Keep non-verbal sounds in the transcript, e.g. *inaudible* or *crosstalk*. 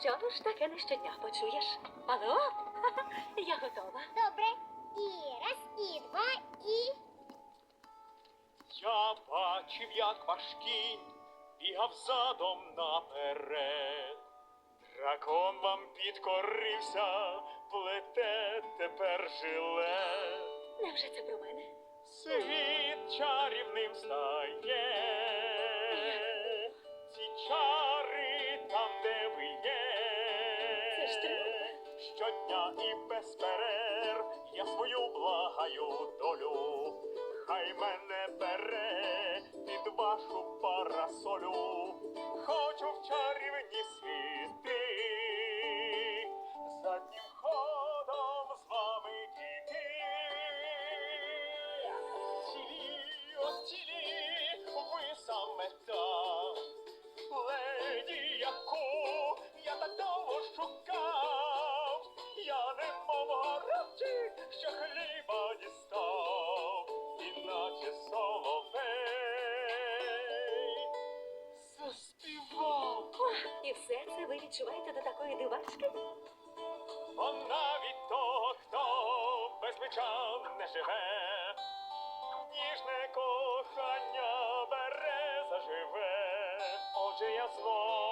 Що ж, таке не щодня почуєш. Алло? *laughs* Я готова. Добре. І раз, і два, і. Я бачив, як ваш кінь бігав задом наперед. Дракон вам підкорився, плете тепер жилет. Невже це про мене? Світ чарівним стає. Щодня і без перерв я свою благаю долю. Хай мене бере під вашу парасолю. Хочу в Не мов що хліба дістав, іначе соловей заспівав. І все це ви відчуваєте до такої дивачки? Бо навіть того, хто без меча не живе, ніжне кохання бере заживе. Отже, я знов